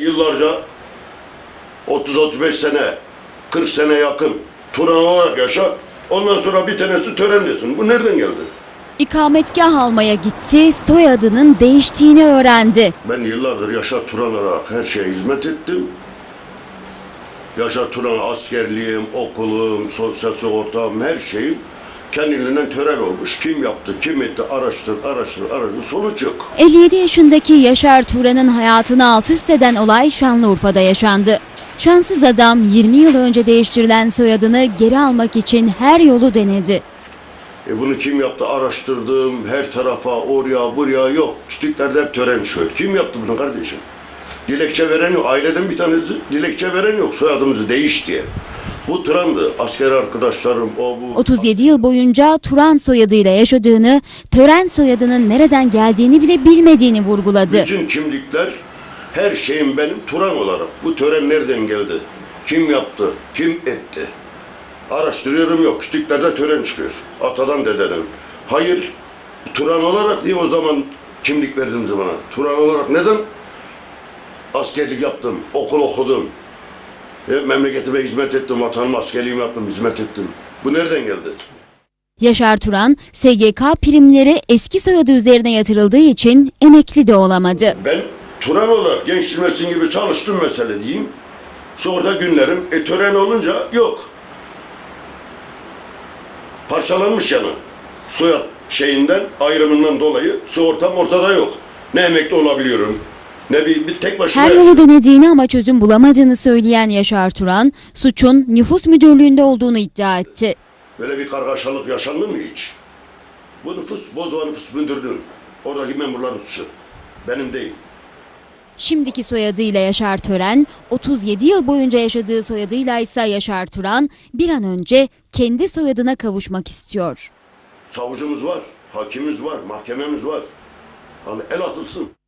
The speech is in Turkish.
Yıllarca 30-35 sene, 40 sene yakın Turan olarak yaşa. Ondan sonra bir tanesi törendesin. Bu nereden geldi? İkametgah almaya gitti, soyadının değiştiğini öğrendi. Ben yıllardır Yaşar Turan olarak her şeye hizmet ettim. Yaşar Turan askerliğim, okulum, sosyal sigortam, her şeyim kendiliğinden tören olmuş. Kim yaptı, kim etti, araştır, araştır, araştır. Sonuç yok. 57 yaşındaki Yaşar Turan'ın hayatını alt üst eden olay Şanlıurfa'da yaşandı. Şanssız adam 20 yıl önce değiştirilen soyadını geri almak için her yolu denedi. E bunu kim yaptı araştırdım, her tarafa, oraya, buraya yok. Kütüklerde hep tören şöyle. Kim yaptı bunu kardeşim? Dilekçe veren yok. Aileden bir tanesi dilekçe veren yok. Soyadımızı değiş diye. Bu Turan'dı. Asker arkadaşlarım, o bu. 37 yıl boyunca Turan soyadıyla yaşadığını, tören soyadının nereden geldiğini bile bilmediğini vurguladı. Bütün kimlikler, her şeyim benim Turan olarak. Bu tören nereden geldi? Kim yaptı? Kim etti? Araştırıyorum yok. Kütüklerde tören çıkıyor. Atadan dededen. Hayır, Turan olarak diye o zaman kimlik verdiniz bana. Turan olarak neden? Askerlik yaptım, okul okudum. E, memleketime hizmet ettim, vatanıma askerliğimi yaptım, hizmet ettim. Bu nereden geldi? Yaşar Turan, SGK primleri eski soyadı üzerine yatırıldığı için emekli de olamadı. Ben Turan olarak gençlik mesleki gibi çalıştım mesele diyeyim. Sonra günlerim e, tören olunca yok. Parçalanmış yani. Soyad şeyinden, ayrımından dolayı sigortam ortada yok. Ne emekli olabiliyorum, ne bir, bir tek başıma Her yolu denediğini ama çözüm bulamadığını söyleyen Yaşar Turan, suçun nüfus müdürlüğünde olduğunu iddia etti. Böyle bir kargaşalık yaşandı mı hiç? Bu nüfus, Bozova nüfus müdürlüğün. Oradaki memurların suçu. Benim değil. Şimdiki soyadıyla Yaşar Tören, 37 yıl boyunca yaşadığı soyadıyla ise Yaşar Turan bir an önce kendi soyadına kavuşmak istiyor. Savcımız var, hakimimiz var, mahkememiz var. Hani el atılsın.